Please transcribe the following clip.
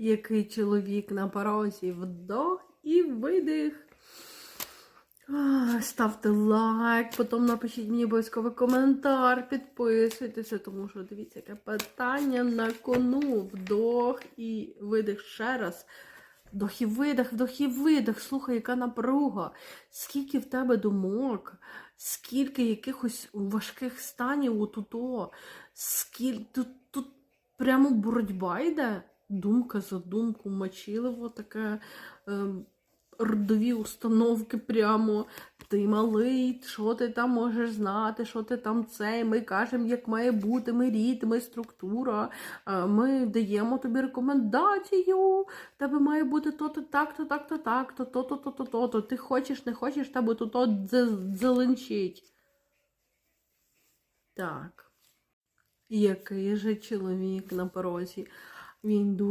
який чоловік на порозі вдох і видих. Ставте лайк, потім напишіть мені обов'язково коментар, підписуйтеся, тому що дивіться, яке питання на кону. Вдох і видих ще раз. Вдох і видих, вдох і видих. Слухай, яка напруга. Скільки в тебе думок, скільки якихось важких станів отуто, скільки тут, тут прямо боротьба йде. Думка за думку, мочиливо таке. Ем, родові установки прямо. Ти малий, що ти там можеш знати, що ти там цей. Ми кажемо, як має бути, ми рід, ми структура. Ми даємо тобі рекомендацію. Тебе має бути то-то так-то, так-то, так-то, то-то, то-то, то-то. Ти хочеш, не хочеш, тебе то-то дзе- дзеленчить. Так. Який же чоловік на порозі? Він дуже